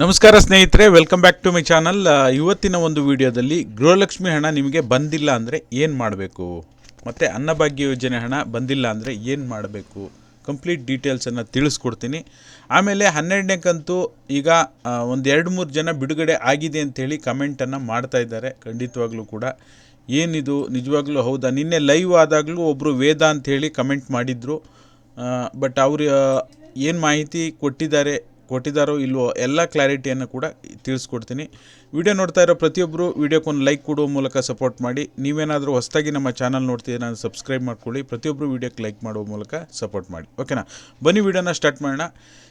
ನಮಸ್ಕಾರ ಸ್ನೇಹಿತರೆ welcome back to my channel ಇವತ್ತಿನ ಒಂದು ವಿಡಿಯೋದಲ್ಲಿ ಗೃಹಲಕ್ಷ್ಮಿ ಹಣ ನಿಮಗೆ ಬಂದಿಲ್ಲ ಅಂದರೆ ಏನು ಮಾಡಬೇಕು? ಮತ್ತು ಅನ್ನಭಾಗ್ಯ ಯೋಜನೆ ಹಣ ಬಂದಿಲ್ಲ ಅಂದರೆ ಏನು ಮಾಡಬೇಕು? ಕಂಪ್ಲೀಟ್ ಡೀಟೇಲ್ಸನ್ನು ತಿಳಿಸ್ಕೊಡ್ತೀನಿ. ಆಮೇಲೆ ಹನ್ನೆರಡನೇ ಕಂತು ಈಗ ಒಂದು ಎರಡು ಮೂರು ಜನ ಬಿಡುಗಡೆ ಆಗಿದೆ ಅಂಥೇಳಿ ಕಮೆಂಟನ್ನು ಮಾಡ್ತಾ ಇದ್ದಾರೆ. ಖಂಡಿತವಾಗ್ಲೂ ಕೂಡ. ಏನಿದು? ನಿಜವಾಗ್ಲೂ ಹೌದಾ? ನಿನ್ನೆ ಲೈವ್ ಆದಾಗಲೂ ಒಬ್ಬರು ವೇದ ಅಂಥೇಳಿ ಕಮೆಂಟ್ ಮಾಡಿದರು. ಬಟ್ ಅವರು ಏನು ಮಾಹಿತಿ ಕೊಟ್ಟಿದ್ದಾರೆ? ಕೊಟ್ಟಿದ್ದಾರೋ ಇಲ್ವೋ ಎಲ್ಲ ಕ್ಲಾರಿಟಿಯನ್ನು ಕೂಡ ತಿಳಿಸ್ಕೊಡ್ತೀನಿ. ವಿಡಿಯೋ ನೋಡ್ತಾ ಇರೋ ಪ್ರತಿಯೊಬ್ಬರು ವಿಡಿಯೋಕ್ಕೊಂದು ಲೈಕ್ ಕೊಡುವ ಮೂಲಕ ಸಪೋರ್ಟ್ ಮಾಡಿ. ನೀವೇನಾದರೂ ಹೊಸದಾಗಿ ನಮ್ಮ ಚಾನಲ್ ನೋಡ್ತೀರಿ ನಾನು ಸಬ್ಸ್ಕ್ರೈಬ್ ಮಾಡ್ಕೊಳ್ಳಿ. ಪ್ರತಿಯೊಬ್ಬರು ವಿಡಿಯೋಕ್ಕೆ ಲೈಕ್ ಮಾಡುವ ಮೂಲಕ ಸಪೋರ್ಟ್ ಮಾಡಿ. ಓಕೆನಾ? ಬನ್ನಿ ವಿಡಿಯೋನ ಸ್ಟಾರ್ಟ್ ಮಾಡೋಣ.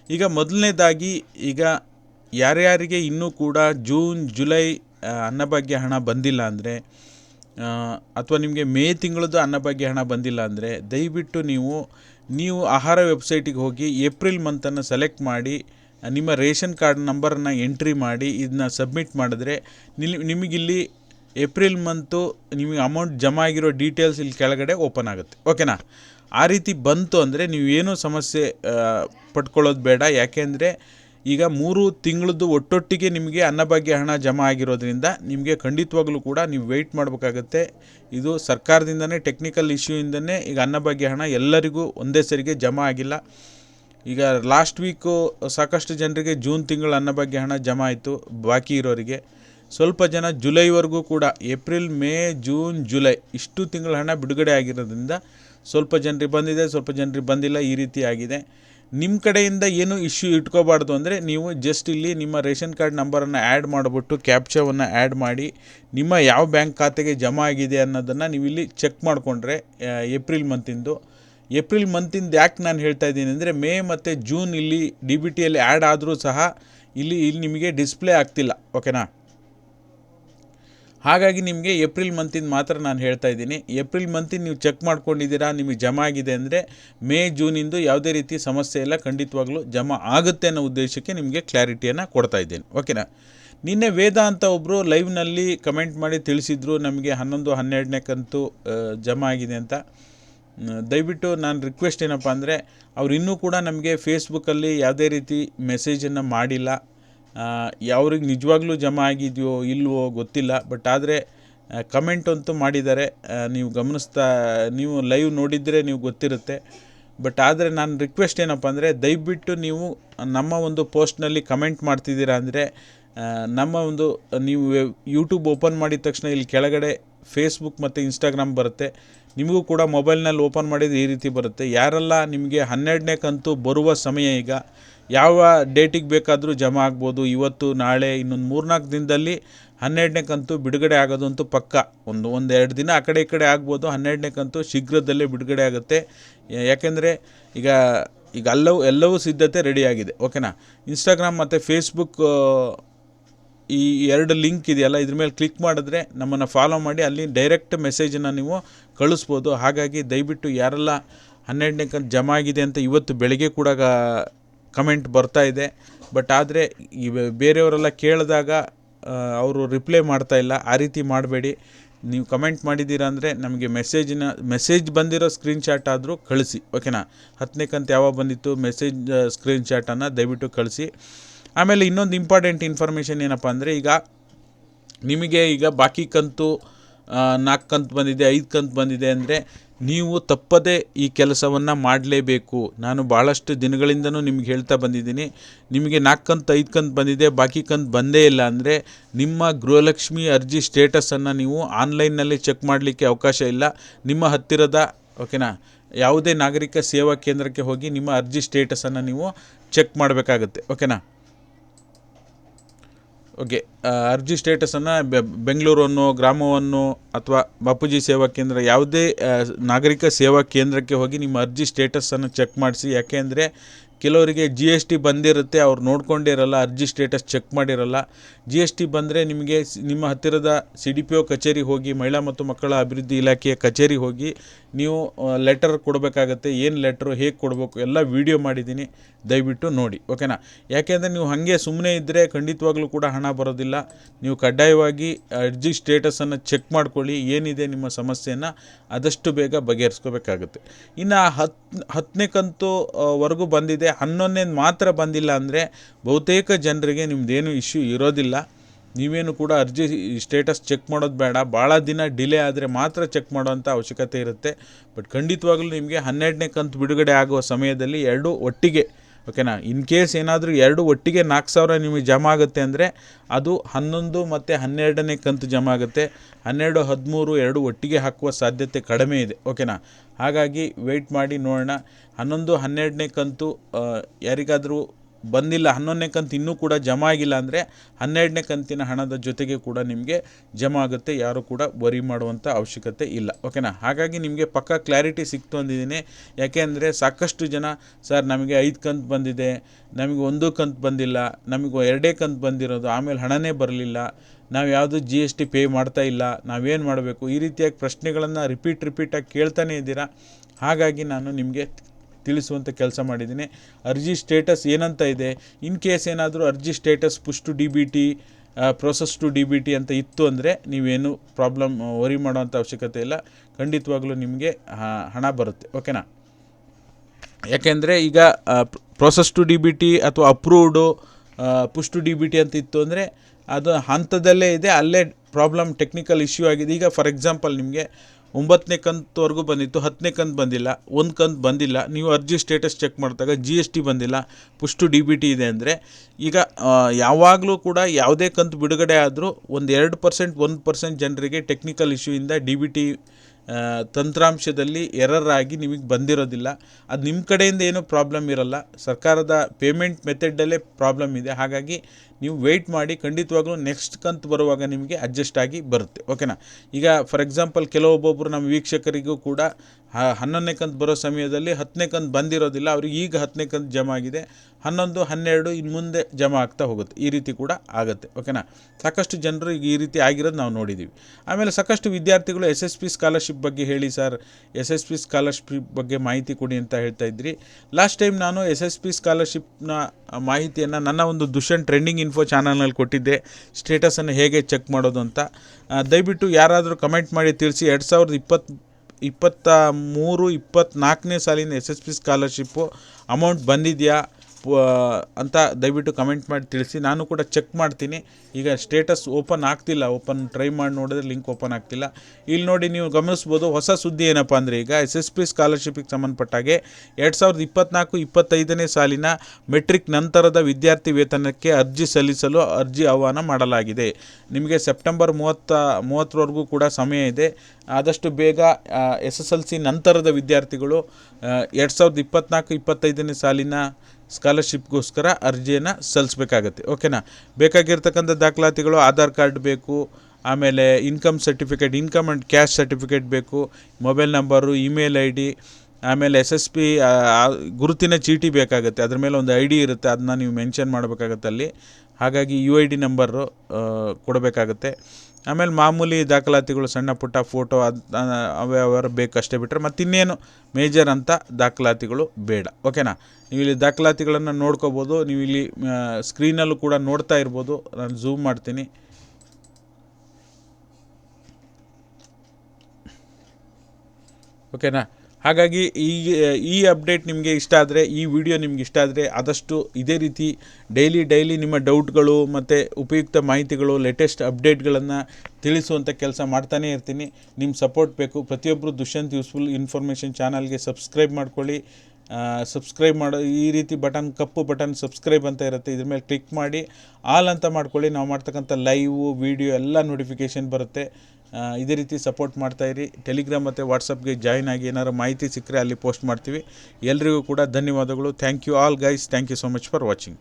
ಈಗ ಮೊದಲನೇದಾಗಿ ಈಗ ಯಾರ್ಯಾರಿಗೆ ಇನ್ನೂ ಕೂಡ ಜೂನ್, ಜುಲೈ ಅನ್ನಭಾಗ್ಯ ಹಣ ಬಂದಿಲ್ಲ ಅಂದರೆ ಅಥವಾ ನಿಮಗೆ ಮೇ ತಿಂಗಳದ್ದು ಅನ್ನಭಾಗ್ಯ ಹಣ ಬಂದಿಲ್ಲ ಅಂದರೆ, ದಯವಿಟ್ಟು ನೀವು ನೀವು ಆಹಾರ ವೆಬ್ಸೈಟಿಗೆ ಹೋಗಿ ಏಪ್ರಿಲ್ ಮಂತನ್ನು ಸೆಲೆಕ್ಟ್ ಮಾಡಿ. ನಿಮ್ಮ ರೇಷನ್ ಕಾರ್ಡ್ ನಂಬರನ್ನು ಎಂಟ್ರಿ ಮಾಡಿ ಇದನ್ನ ಸಬ್ಮಿಟ್ ಮಾಡಿದ್ರೆ ನಿಲ್, ನಿಮಗಿಲ್ಲಿ ಏಪ್ರಿಲ್ ಮಂತು ನಿಮಗೆ ಅಮೌಂಟ್ ಜಮಾ ಆಗಿರೋ ಡೀಟೇಲ್ಸ್ ಇಲ್ಲಿ ಕೆಳಗಡೆ ಓಪನ್ ಆಗುತ್ತೆ. ಓಕೆನಾ? ಆ ರೀತಿ ಬಂತು ಅಂದರೆ ನೀವು ಏನೂ ಸಮಸ್ಯೆ ಪಡ್ಕೊಳ್ಳೋದು ಬೇಡ. ಯಾಕೆಂದರೆ ಈಗ ಮೂರು ತಿಂಗಳದ್ದು ಒಟ್ಟೊಟ್ಟಿಗೆ ನಿಮಗೆ ಅನ್ನಭಾಗ್ಯ ಹಣ ಜಮಾ ಆಗಿರೋದ್ರಿಂದ ನಿಮಗೆ ಖಂಡಿತವಾಗ್ಲೂ ಕೂಡ ನೀವು ವೆಯ್ಟ್ ಮಾಡಬೇಕಾಗತ್ತೆ. ಇದು ಸರ್ಕಾರದಿಂದನೇ ಟೆಕ್ನಿಕಲ್ ಇಶ್ಯೂಯಿಂದನೇ ಈಗ ಅನ್ನಭಾಗ್ಯ ಹಣ ಎಲ್ಲರಿಗೂ ಒಂದೇ ಸರಿಗೆ ಜಮಾ ಆಗಿಲ್ಲ. ಈಗ ಲಾಸ್ಟ್ ವೀಕು ಸಾಕಷ್ಟು ಜನರಿಗೆ ಜೂನ್ ತಿಂಗಳು ಅನ್ನ ಬಗ್ಗೆ ಹಣ ಜಮಾ ಆಯಿತು, ಬಾಕಿ ಇರೋರಿಗೆ. ಸ್ವಲ್ಪ ಜನ ಜುಲೈವರೆಗೂ ಕೂಡ, ಏಪ್ರಿಲ್, ಮೇ, ಜೂನ್, ಜುಲೈ ಇಷ್ಟು ತಿಂಗಳ ಹಣ ಬಿಡುಗಡೆ ಆಗಿರೋದ್ರಿಂದ ಸ್ವಲ್ಪ ಜನರಿಗೆ ಬಂದಿದೆ, ಸ್ವಲ್ಪ ಜನರಿಗೆ ಬಂದಿಲ್ಲ, ಈ ರೀತಿ ಆಗಿದೆ. ನಿಮ್ಮ ಕಡೆಯಿಂದ ಏನು ಇಶ್ಯೂ ಇಟ್ಕೋಬಾರ್ದು ಅಂದರೆ ನೀವು ಜಸ್ಟ್ ಇಲ್ಲಿ ನಿಮ್ಮ ರೇಷನ್ ಕಾರ್ಡ್ ನಂಬರನ್ನು ಆ್ಯಡ್ ಮಾಡಿಬಿಟ್ಟು ಕ್ಯಾಪ್ಚಾವನ್ನು ಆ್ಯಡ್ ಮಾಡಿ, ನಿಮ್ಮ ಯಾವ ಬ್ಯಾಂಕ್ ಖಾತೆಗೆ ಜಮಾ ಆಗಿದೆ ಅನ್ನೋದನ್ನು ನೀವು ಇಲ್ಲಿ ಚೆಕ್ ಮಾಡಿಕೊಂಡ್ರೆ ಏಪ್ರಿಲ್ ಮಂತಿಂದು ಏಪ್ರಿಲ್ ಮಂತಿಂದ ಯಾಕೆ ನಾನು ಹೇಳ್ತಾ ಇದ್ದೀನಿ ಅಂದರೆ ಮೇ ಮತ್ತು ಜೂನ್ ಇಲ್ಲಿ ಡಿ ಬಿ ಟಿಯಲ್ಲಿ ಆ್ಯಡ್ ಆದರೂ ಸಹ ಇಲ್ಲಿ ಇಲ್ಲಿ ನಿಮಗೆ ಡಿಸ್ಪ್ಲೇ ಆಗ್ತಿಲ್ಲ, ಓಕೆನಾ? ಹಾಗಾಗಿ ನಿಮಗೆ ಏಪ್ರಿಲ್ ಮಂತಿಂದ ಮಾತ್ರ ನಾನು ಹೇಳ್ತಾ ಇದ್ದೀನಿ. ಏಪ್ರಿಲ್ ಮಂತಿಂದ ನೀವು ಚೆಕ್ ಮಾಡ್ಕೊಂಡಿದ್ದೀರಾ, ನಿಮಗೆ ಜಮಾ ಆಗಿದೆ ಅಂದರೆ ಮೇ ಜೂನಿಂದು ಯಾವುದೇ ರೀತಿ ಸಮಸ್ಯೆ ಇಲ್ಲ, ಖಂಡಿತವಾಗ್ಲೂ ಜಮಾ ಆಗುತ್ತೆ ಅನ್ನೋ ಉದ್ದೇಶಕ್ಕೆ ನಿಮಗೆ ಕ್ಲಾರಿಟಿಯನ್ನು ಕೊಡ್ತಾ ಇದ್ದೀನಿ, ಓಕೆನಾ? ನಿನ್ನೆ ವೇದ ಅಂತ ಒಬ್ಬರು ಲೈವ್ನಲ್ಲಿ ಕಮೆಂಟ್ ಮಾಡಿ ತಿಳಿಸಿದ್ರು, ನಮಗೆ ಹನ್ನೊಂದು ಹನ್ನೆರಡನೇ ಕಂತು ಜಮಾ ಆಗಿದೆ ಅಂತ. ದಯವಿಟ್ಟು ನಾನು ರಿಕ್ವೆಸ್ಟ್ ಏನಪ್ಪ ಅಂದರೆ, ಅವ್ರು ಇನ್ನೂ ಕೂಡ ನಮಗೆ ಫೇಸ್ಬುಕ್ಕಲ್ಲಿ ಯಾವುದೇ ರೀತಿ ಮೆಸೇಜನ್ನು ಮಾಡಿಲ್ಲ. ಯಾವ್ರಿಗೆ ನಿಜವಾಗ್ಲೂ ಜಮಾ ಆಗಿದೆಯೋ ಇಲ್ವೋ ಗೊತ್ತಿಲ್ಲ ಬಟ್ ಆದರೆ ಕಮೆಂಟ್ ಅಂತೂ ಮಾಡಿದ್ದಾರೆ. ನೀವು ಗಮನಿಸ್ತಾ, ನೀವು ಲೈವ್ ನೋಡಿದರೆ ನೀವು ಗೊತ್ತಿರುತ್ತೆ. ಬಟ್ ಆದರೆ ನಾನು ರಿಕ್ವೆಸ್ಟ್ ಏನಪ್ಪ ಅಂದರೆ, ದಯವಿಟ್ಟು ನೀವು ನಮ್ಮ ಒಂದು ಪೋಸ್ಟ್ನಲ್ಲಿ ಕಮೆಂಟ್ ಮಾಡ್ತಿದ್ದೀರಾ ಅಂದರೆ ನಮ್ಮ ಒಂದು, ನೀವು ಯೂಟ್ಯೂಬ್ ಓಪನ್ ಮಾಡಿದ ತಕ್ಷಣ ಇಲ್ಲಿ ಕೆಳಗಡೆ ಫೇಸ್ಬುಕ್ ಮತ್ತು ಇನ್ಸ್ಟಾಗ್ರಾಮ್ ಬರುತ್ತೆ. ನಿಮಗೂ ಕೂಡ ಮೊಬೈಲ್ನಲ್ಲಿ ಓಪನ್ ಮಾಡಿದ್ರೆ ಈ ರೀತಿ ಬರುತ್ತೆ. ಯಾರೆಲ್ಲ ನಿಮಗೆ ಹನ್ನೆರಡನೇ ಕಂತು ಬರುವ ಸಮಯ ಈಗ ಯಾವ ಡೇಟಿಗೆ ಬೇಕಾದರೂ ಜಮಾ ಆಗ್ಬೋದು, ಇವತ್ತು, ನಾಳೆ, ಇನ್ನೊಂದು ಮೂರ್ನಾಲ್ಕು ದಿನದಲ್ಲಿ ಹನ್ನೆರಡನೇ ಕಂತು ಬಿಡುಗಡೆ ಆಗೋದಂತೂ ಪಕ್ಕ. ಒಂದು ಒಂದು ಎರಡು ದಿನ ಆ ಕಡೆ ಈ ಕಡೆ ಆಗ್ಬೋದು, ಹನ್ನೆರಡನೇ ಕಂತು ಶೀಘ್ರದಲ್ಲೇ ಬಿಡುಗಡೆ ಆಗುತ್ತೆ. ಯಾಕೆಂದರೆ ಈಗ ಈಗ ಎಲ್ಲವೂ ಎಲ್ಲವೂ ಸಿದ್ಧತೆ ರೆಡಿಯಾಗಿದೆ. ಓಕೆನಾ? ಇನ್ಸ್ಟಾಗ್ರಾಮ್ ಮತ್ತು ಫೇಸ್ಬುಕ್ ಈ ಎರಡು ಲಿಂಕ್ ಇದೆಯಲ್ಲ, ಇದ್ರ ಮೇಲೆ ಕ್ಲಿಕ್ ಮಾಡಿದ್ರೆ ನಮ್ಮನ್ನು ಫಾಲೋ ಮಾಡಿ, ಅಲ್ಲಿ ಡೈರೆಕ್ಟ್ ಮೆಸೇಜನ್ನು ನೀವು ಕಳಿಸ್ಬೋದು. ಹಾಗಾಗಿ ದಯವಿಟ್ಟು ಯಾರೆಲ್ಲ ಹನ್ನೆರಡನೇ ಕಂತು ಜಮಾ ಆಗಿದೆ ಅಂತ ಇವತ್ತು ಬೆಳಗ್ಗೆ ಕೂಡ ಕಮೆಂಟ್ ಬರ್ತಾ ಇದೆ. ಬಟ್ ಆದರೆ ಈ ಬೇರೆಯವರೆಲ್ಲ ಕೇಳಿದಾಗ ಅವರು ರಿಪ್ಲೈ ಮಾಡ್ತಾ ಇಲ್ಲ. ಆ ರೀತಿ ಮಾಡಬೇಡಿ. ನೀವು ಕಮೆಂಟ್ ಮಾಡಿದ್ದೀರಾ ಅಂದರೆ ನಮಗೆ ಮೆಸೇಜಿನ ಮೆಸೇಜ್ ಬಂದಿರೋ ಸ್ಕ್ರೀನ್ಶಾಟ್ ಆದರೂ ಕಳಿಸಿ. ಓಕೆನಾ ಹತ್ತನೇ ಕಂತು ಯಾವಾಗ ಬಂದಿತ್ತು? ಮೆಸೇಜ್ ಸ್ಕ್ರೀನ್ಶಾಟನ್ನು ದಯವಿಟ್ಟು ಕಳಿಸಿ. ಆಮೇಲೆ ಇನ್ನೊಂದು ಇಂಪಾರ್ಟೆಂಟ್ ಇನ್ಫಾರ್ಮೇಷನ್ ಏನಪ್ಪ ಅಂದರೆ ಈಗ ನಿಮಗೆ ಈಗ ಬಾಕಿ ಕಂತು ನಾಲ್ಕು ಕಂತು ಬಂದಿದೆ, ಐದು ಕಂತು ಬಂದಿದೆ ಅಂದರೆ ನೀವು ತಪ್ಪದೇ ಈ ಕೆಲಸವನ್ನು ಮಾಡಲೇಬೇಕು. ನಾನು ಭಾಳಷ್ಟು ದಿನಗಳಿಂದನೂ ನಿಮ್ಗೆ ಹೇಳ್ತಾ ಬಂದಿದ್ದೀನಿ. ನಿಮಗೆ ನಾಲ್ಕು ಕಂತು, ಐದು ಕಂತು ಬಂದಿದೆ, ಬಾಕಿ ಕಂತು ಬಂದೇ ಇಲ್ಲ ಅಂದರೆ ನಿಮ್ಮ ಗೃಹಲಕ್ಷ್ಮಿ ಅರ್ಜಿ ಸ್ಟೇಟಸನ್ನು ನೀವು ಆನ್ಲೈನ್ನಲ್ಲಿ ಚೆಕ್ ಮಾಡಲಿಕ್ಕೆ ಅವಕಾಶ ಇಲ್ಲ. ನಿಮ್ಮ ಹತ್ತಿರದ ಓಕೆನಾ ಯಾವುದೇ ನಾಗರಿಕ ಸೇವಾ ಕೇಂದ್ರಕ್ಕೆ ಹೋಗಿ ನಿಮ್ಮ ಅರ್ಜಿ ಸ್ಟೇಟಸನ್ನು ನೀವು ಚೆಕ್ ಮಾಡಬೇಕಾಗತ್ತೆ ಓಕೆನಾ ಓಕೆ ಅರ್ಜಿ ಸ್ಟೇಟಸನ್ನು ಬೆಂಗಳೂರನ್ನು, ಗ್ರಾಮವನ್ನು ಅಥವಾ ಬಾಪೂಜಿ ಸೇವಾ ಕೇಂದ್ರ, ಯಾವುದೇ ನಾಗರಿಕ ಸೇವಾ ಕೇಂದ್ರಕ್ಕೆ ಹೋಗಿ ನಿಮ್ಮ ಅರ್ಜಿ ಸ್ಟೇಟಸನ್ನು ಚೆಕ್ ಮಾಡಿಸಿ. ಯಾಕೆಂದರೆ ಕೆಲವರಿಗೆ ಜಿ ಎಸ್ ಟಿ ಬಂದಿರುತ್ತೆ, ಅವ್ರು ನೋಡ್ಕೊಂಡಿರಲ್ಲ ಅರ್ಜಿ ಸ್ಟೇಟಸ್ ಚೆಕ್ ಮಾಡಿರಲ್ಲ. ಜಿ ಎಸ್ ಟಿ ಬಂದರೆ ನಿಮಗೆ ನಿಮ್ಮ ಹತ್ತಿರದ ಸಿ ಡಿ ಪಿ ಒ ಕಚೇರಿ ಹೋಗಿ, ಮಹಿಳಾ ಮತ್ತು ಮಕ್ಕಳ ಅಭಿವೃದ್ಧಿ ಇಲಾಖೆಯ ಕಚೇರಿ ಹೋಗಿ ನೀವು ಲೆಟರ್ ಕೊಡಬೇಕಾಗತ್ತೆ, ಏನು ಲೆಟ್ರು ಹೇಗೆ ಕೊಡಬೇಕು, ಎಲ್ಲ ವೀಡಿಯೋ ಮಾಡಿದ್ದೀನಿ. ದಯವಿಟ್ಟು ನೋಡಿ ಓಕೆನಾ ಯಾಕೆಂದರೆ ನೀವು ಹಾಗೆ ಸುಮ್ಮನೆ ಇದ್ದರೆ ಖಂಡಿತವಾಗ್ಲೂ ಕೂಡ ಹಣ ಬರೋದಿಲ್ಲ. ನೀವು ಕಡ್ಡಾಯವಾಗಿ ಅರ್ಜಿ ಸ್ಟೇಟಸನ್ನು ಚೆಕ್ ಮಾಡ್ಕೊಳ್ಳಿ, ಏನಿದೆ ನಿಮ್ಮ ಸಮಸ್ಯೆಯನ್ನು ಆದಷ್ಟು ಬೇಗ ಬಗೆಹರಿಸ್ಕೋಬೇಕಾಗುತ್ತೆ. ಇನ್ನು ಹತ್ತು ಹತ್ತನೇ ಕಂತು ವರೆಗೂ ಬಂದಿದೆ. ಹನ್ನೊಂದನೇದು ಮಾತ್ರ ಬಂದಿಲ್ಲ ಅಂದರೆ ಬಹುತೇಕ ಜನರಿಗೆ ನಿಮ್ಮದೇನು ಇಶ್ಯೂ ಇರೋದಿಲ್ಲ. ನೀವೇನು ಕೂಡ ಅರ್ಜಿ ಸ್ಟೇಟಸ್ ಚೆಕ್ ಮಾಡೋದು ಬೇಡ. ಭಾಳ ದಿನ ಡಿಲೇ ಆದರೆ ಮಾತ್ರ ಚೆಕ್ ಮಾಡೋವಂಥ ಅವಶ್ಯಕತೆ ಇರುತ್ತೆ. ಬಟ್ ಖಂಡಿತವಾಗಲೂ ನಿಮಗೆ ಹನ್ನೆರಡನೇ ಕಂತು ಬಿಡುಗಡೆ ಆಗುವ ಸಮಯದಲ್ಲಿ ಎರಡು ಒಟ್ಟಿಗೆ, ಓಕೆನಾ? ಇನ್ ಕೇಸ್ ಏನಾದರೂ ಎರಡು ಒಟ್ಟಿಗೆ ನಾಲ್ಕು ಸಾವಿರ ನಿಮಗೆ ಜಮಾ ಆಗುತ್ತೆ ಅಂದರೆ ಅದು ಹನ್ನೊಂದು ಮತ್ತು ಹನ್ನೆರಡನೇ ಕಂತು ಜಮಾ ಆಗುತ್ತೆ. ಹನ್ನೆರಡು, ಹದಿಮೂರು ಎರಡು ಒಟ್ಟಿಗೆ ಹಾಕುವ ಸಾಧ್ಯತೆ ಕಡಿಮೆ ಇದೆ, ಓಕೆನಾ? ಹಾಗಾಗಿ ವೆಯ್ಟ್ ಮಾಡಿ ನೋಡೋಣ. ಹನ್ನೊಂದು, ಹನ್ನೆರಡನೇ ಕಂತು ಯಾರಿಗಾದರೂ ಬಂದಿಲ್ಲ, ಹನ್ನೊಂದನೇ ಕಂತು ಇನ್ನೂ ಕೂಡ ಜಮಾ ಆಗಿಲ್ಲ ಅಂದರೆ ಹನ್ನೆರಡನೇ ಕಂತಿನ ಹಣದ ಜೊತೆಗೆ ಕೂಡ ನಿಮಗೆ ಜಮಾ ಆಗುತ್ತೆ. ಯಾರು ಕೂಡ ವರಿ ಮಾಡುವಂಥ ಅವಶ್ಯಕತೆ ಇಲ್ಲ. ಓಕೆನಾ ಹಾಗಾಗಿ ನಿಮಗೆ ಪಕ್ಕ ಕ್ಲಾರಿಟಿ ಸಿಕ್ತು ಅಂದಿದ್ದೀನಿ. ಯಾಕೆ ಅಂದರೆ ಸಾಕಷ್ಟು ಜನ, ಸರ್, ನಮಗೆ ಐದು ಕಂತು ಬಂದಿದೆ, ನಮಗೆ ಒಂದು ಕಂತು ಬಂದಿಲ್ಲ, ನಮಗೆ ಎರಡೇ ಕಂತು ಬಂದಿರೋದು, ಆಮೇಲೆ ಹಣನೇ ಬರಲಿಲ್ಲ, ನಾವು ಯಾವುದು ಜಿ ಎಸ್ ಟಿ ಪೇ ಮಾಡ್ತಾ ಇಲ್ಲ ನಾವೇನು ಮಾಡಬೇಕು? ಈ ರೀತಿಯಾಗಿ ಪ್ರಶ್ನೆಗಳನ್ನು ರಿಪೀಟ್ ರಿಪೀಟಾಗಿ ಕೇಳ್ತಾನೇ ಇದ್ದೀರಾ? ಹಾಗಾಗಿ ನಾನು ನಿಮಗೆ ತಿಳಿಸುವಂಥ ಕೆಲಸ ಮಾಡಿದ್ದೀನಿ. ಅರ್ಜಿ ಸ್ಟೇಟಸ್ ಏನಂತ ಇದೆ? ಇನ್ ಕೇಸ್ ಏನಾದರೂ ಅರ್ಜಿ status push to D B T process to D B T ಅಂತ ಇತ್ತು ಅಂದರೆ ನೀವೇನು ಪ್ರಾಬ್ಲಮ್ ವರಿ ಮಾಡೋವಂಥ ಅವಶ್ಯಕತೆ ಇಲ್ಲ. ಖಂಡಿತವಾಗಲೂ ನಿಮಗೆ ಹಣ ಬರುತ್ತೆ. ಓಕೆನಾ ಯಾಕೆಂದರೆ ಈಗ process to D B T ಅಥವಾ approved push to D B T ಅಂತ ಇತ್ತು ಅಂದರೆ ಅದು ಹಂತದಲ್ಲೇ ಇದೆ. ಅಲ್ಲೇ ಪ್ರಾಬ್ಲಮ್ ಟೆಕ್ನಿಕಲ್ ಇಶ್ಯೂ ಆಗಿದೆ. ಈಗ ಫಾರ್ ಎಕ್ಸಾಂಪಲ್ ನಿಮಗೆ ಒಂಬತ್ತನೇ ಕಂತುವರೆಗೂ ಬಂದಿತ್ತು, ಹತ್ತನೇ ಕಂತು ಬಂದಿಲ್ಲ, ಒಂದು ಕಂತು ಬಂದಿಲ್ಲ. ನೀವು ಅರ್ಜಿ ಸ್ಟೇಟಸ್ ಚೆಕ್ ಮಾಡಿದಾಗ ಜಿ ಎಸ್ ಟಿ ಬಂದಿಲ್ಲ ಪುಷ್ಟು ಡಿ ಬಿ ಟಿ ಇದೆ ಅಂದರೆ ಈಗ ಯಾವಾಗಲೂ ಕೂಡ ಯಾವುದೇ ಕಂತು ಬಿಡುಗಡೆ ಆದರೂ ಒಂದು ಎರಡು ಪರ್ಸೆಂಟ್ ಒಂದು ಪರ್ಸೆಂಟ್ ಜನರಿಗೆ ಟೆಕ್ನಿಕಲ್ ಇಶ್ಯೂಯಿಂದ ಡಿ ಬಿ ಟಿ ತಂತ್ರಾಂಶದಲ್ಲಿ ಎರರ್ ಆಗಿ ನಿಮಗೆ ಬಂದಿರೋದಿಲ್ಲ. ಅದು ನಿಮ್ಮ ಕಡೆಯಿಂದ ಏನೂ ಪ್ರಾಬ್ಲಮ್ ಇರಲ್ಲ. ಸರ್ಕಾರದ ಪೇಮೆಂಟ್ ಮೆಥಡಲ್ಲೇ ಪ್ರಾಬ್ಲಮ್ ಇದೆ. ಹಾಗಾಗಿ ನೀವು ವೆಯ್ಟ್ ಮಾಡಿ, ಖಂಡಿತವಾಗ್ಲೂ ನೆಕ್ಸ್ಟ್ ಕಂತು ಬರುವಾಗ ನಿಮಗೆ ಅಡ್ಜಸ್ಟ್ ಆಗಿ ಬರುತ್ತೆ. ಓಕೆನಾ ಈಗ ಫಾರ್ ಎಕ್ಸಾಂಪಲ್ ಕೆಲವೊಬ್ಬೊಬ್ಬರು ನಮ್ಮ ವೀಕ್ಷಕರಿಗೂ ಕೂಡ ಹನ್ನೊಂದನೇ ಕಂತು ಬರೋ ಸಮಯದಲ್ಲಿ ಹತ್ತನೇ ಕಂತು ಬಂದಿರೋದಿಲ್ಲ, ಅವ್ರಿಗೆ ಈಗ ಹತ್ತನೇ ಕಂತು ಜಮಾ ಆಗಿದೆ. ಹನ್ನೊಂದು, ಹನ್ನೆರಡು ಇನ್ನು ಮುಂದೆ ಜಮಾ ಆಗ್ತಾ ಹೋಗುತ್ತೆ. ಈ ರೀತಿ ಕೂಡ ಆಗುತ್ತೆ. ಓಕೆನಾ ಸಾಕಷ್ಟು ಜನರು ಈಗ ಈ ರೀತಿ ಆಗಿರೋದು ನಾವು ನೋಡಿದ್ದೀವಿ ಆಮೇಲೆ ಸಾಕಷ್ಟು ವಿದ್ಯಾರ್ಥಿಗಳು ಎಸ್ ಎಸ್ ಪಿ ಸ್ಕಾಲರ್ಶಿಪ್ ಬಗ್ಗೆ ಹೇಳಿ sir. S S P scholarship ಬಗ್ಗೆ ಮಾಹಿತಿ ಕೊಡಿ ಅಂತ ಹೇಳ್ತಾ ಇದ್ರಿ. ಲಾಸ್ಟ್ ಟೈಮ್ ನಾನು ಎಸ್ ಎಸ್ ಪಿ ಸ್ಕಾಲರ್ಶಿಪ್ನ ಮಾಹಿತಿಯನ್ನು ನನ್ನ ಒಂದು ದುಷ್ಯನ್ ಟ್ರೆಂಡಿಂಗ್ ಇನ್ಫೋ ಚಾನಲ್ನಲ್ಲಿ ಕೊಟ್ಟಿದ್ದೆ. ಸ್ಟೇಟಸನ್ನು ಹೇಗೆ ಚೆಕ್ ಮಾಡೋದು ಅಂತ. ದಯವಿಟ್ಟು ಯಾರಾದರೂ ಕಮೆಂಟ್ ಮಾಡಿ ತಿಳಿಸಿ. ಎರಡು ಸಾವಿರದ ಇಪ್ಪತ್ತು ಇಪ್ಪತ್ತ ಮೂರು ಇಪ್ಪತ್ತ್ನಾಲ್ಕನೇ ಸಾಲಿನ S S P scholarship amount ಬಂದಿದೆಯಾ? ಅಂತ ದಯವಿಟ್ಟು ಕಮೆಂಟ್ ಮಾಡಿ ತಿಳಿಸಿ. ನಾನು ಕೂಡ ಚೆಕ್ ಮಾಡ್ತೀನಿ. ಈಗ ಸ್ಟೇಟಸ್ ಓಪನ್ ಆಗ್ತಿಲ್ಲ. ಓಪನ್ ಟ್ರೈ ಮಾಡಿ ನೋಡಿದ್ರೆ ಲಿಂಕ್ ಓಪನ್ ಆಗ್ತಿಲ್ಲ. ಇಲ್ಲಿ ನೋಡಿ ನೀವು ಗಮನಿಸ್ಬೋದು, ಹೊಸ ಸುದ್ದಿ ಏನಪ್ಪ ಅಂದರೆ ಈಗ ಎಸ್ ಎಸ್ ಪಿ ಸ್ಕಾಲರ್ಶಿಪ್ಗೆ ಸಂಬಂಧಪಟ್ಟಾಗೆ ಎರಡು ಸಾವಿರದ ಇಪ್ಪತ್ನಾಲ್ಕು, ಇಪ್ಪತ್ತೈದನೇ ಸಾಲಿನ ಮೆಟ್ರಿಕ್ ನಂತರದ ವಿದ್ಯಾರ್ಥಿ ವೇತನಕ್ಕೆ ಅರ್ಜಿ ಸಲ್ಲಿಸಲು ಅರ್ಜಿ ಆಹ್ವಾನ ಮಾಡಲಾಗಿದೆ. ನಿಮಗೆ ಸೆಪ್ಟೆಂಬರ್ ಮೂವತ್ತ, ಮೂವತ್ತರವರೆಗೂ ಕೂಡ ಸಮಯ ಇದೆ. ಆದಷ್ಟು ಬೇಗ ಎಸ್ ಎಸ್ ಎಲ್ ಸಿ ನಂತರದ ವಿದ್ಯಾರ್ಥಿಗಳು ಎರಡು ಸಾವಿರದ ಇಪ್ಪತ್ನಾಲ್ಕು, ಇಪ್ಪತ್ತೈದನೇ ಸಾಲಿನ ಸ್ಕಾಲರ್ಶಿಪ್ಗೋಸ್ಕರ ಅರ್ಜಿಯನ್ನು ಸಲ್ಲಿಸಬೇಕಾಗತ್ತೆ, ಓಕೆನಾ? ಬೇಕಾಗಿರ್ತಕ್ಕಂಥ ದಾಖಲಾತಿಗಳು, ಆಧಾರ್ ಕಾರ್ಡ್ ಬೇಕು, ಆಮೇಲೆ income certificate, income and caste certificate ಬೇಕು, mobile number, email I D ಆಮೇಲೆ ಎಸ್ ಎಸ್ ಪಿ ಗುರುತಿನ ಚೀಟಿ ಬೇಕಾಗುತ್ತೆ, ಅದ್ರ ಮೇಲೆ ಒಂದು ಐ ಡಿ ಇರುತ್ತೆ ಅದನ್ನ ನೀವು ಮೆನ್ಷನ್ ಮಾಡಬೇಕಾಗತ್ತೆ ಅಲ್ಲಿ. ಹಾಗಾಗಿ ಯು ಐ ಡಿ ನಂಬರು ಕೊಡಬೇಕಾಗತ್ತೆ. ಆಮೇಲೆ ಮಾಮೂಲಿ ದಾಖಲಾತಿಗಳು ಸಣ್ಣ ಪುಟ್ಟ ಫೋಟೋ ಅದು ಅವ್ಯಾವ್ಯಾರು ಬೇಕಷ್ಟೇ ಬಿಟ್ಟರೆ ಮತ್ತಿನ್ನೇನು ಮೇಜರ್ ಅಂತ ದಾಖಲಾತಿಗಳು ಬೇಡ. ಓಕೆನಾ? ನೀವು ಇಲ್ಲಿ ದಾಖಲಾತಿಗಳನ್ನು ನೋಡ್ಕೋಬೋದು. ನೀವು ಇಲ್ಲಿ ಸ್ಕ್ರೀನಲ್ಲೂ ಕೂಡ ನೋಡ್ತಾ ಇರ್ಬೋದು. ನಾನು ಝೂಮ್ ಮಾಡ್ತೀನಿ. ಓಕೆನಾ? ಹಾಗಾಗಿ ಈ ಈ ಅಪ್ಡೇಟ್ ನಿಮಗೆ ಇಷ್ಟ ಆದರೆ, ಈ ವಿಡಿಯೋ ನಿಮ್ಗೆ ಇಷ್ಟ ಆದರೆ ಆದಷ್ಟು ಇದೇ ರೀತಿ ಡೈಲಿ ಡೈಲಿ ನಿಮ್ಮ ಡೌಟ್ಗಳು ಮತ್ತು ಉಪಯುಕ್ತ ಮಾಹಿತಿಗಳು ಲೇಟೆಸ್ಟ್ ಅಪ್ಡೇಟ್ಗಳನ್ನು ತಿಳಿಸುವಂಥ ಕೆಲಸ ಮಾಡ್ತಾನೇ ಇರ್ತೀನಿ. ನಿಮ್ಮ ಸಪೋರ್ಟ್ ಬೇಕು. ಪ್ರತಿಯೊಬ್ಬರು ದುಷ್ಯಂತ್ ಯೂಸ್ಫುಲ್ ಇನ್ಫಾರ್ಮೇಷನ್ ಚಾನಲ್ಗೆ ಸಬ್ಸ್ಕ್ರೈಬ್ ಮಾಡ್ಕೊಳ್ಳಿ. ಸಬ್ಸ್ಕ್ರೈಬ್ ಮಾಡೋ, ಈ ರೀತಿ ಬಟನ್, ಕಪ್ಪು ಬಟನ್ ಸಬ್ಸ್ಕ್ರೈಬ್ ಅಂತ ಇರುತ್ತೆ, ಇದ್ರ ಮೇಲೆ ಕ್ಲಿಕ್ ಮಾಡಿ. ಆಲ್ ಅಂತ ಮಾಡ್ಕೊಳ್ಳಿ. ನಾವು ಮಾಡ್ತಕ್ಕಂಥ ಲೈವು ವಿಡಿಯೋ ಎಲ್ಲ ನೋಟಿಫಿಕೇಷನ್ ಬರುತ್ತೆ. ಇದೇ ರೀತಿ ಸಪೋರ್ಟ್ ಮಾಡ್ತಾಯಿರಿ ಟೆಲಿಗ್ರಾಮ್ ಮತ್ತು ವಾಟ್ಸಪ್ಗೆ ಜಾಯ್ನ್ ಆಗಿ ಏನಾರು ಮಾಹಿತಿ ಸಿಕ್ಕರೆ ಅಲ್ಲಿ ಪೋಸ್ಟ್ ಮಾಡ್ತೀವಿ. ಎಲ್ರಿಗೂ ಕೂಡ ಧನ್ಯವಾದಗಳು. Thank you all guys thank you so much for watching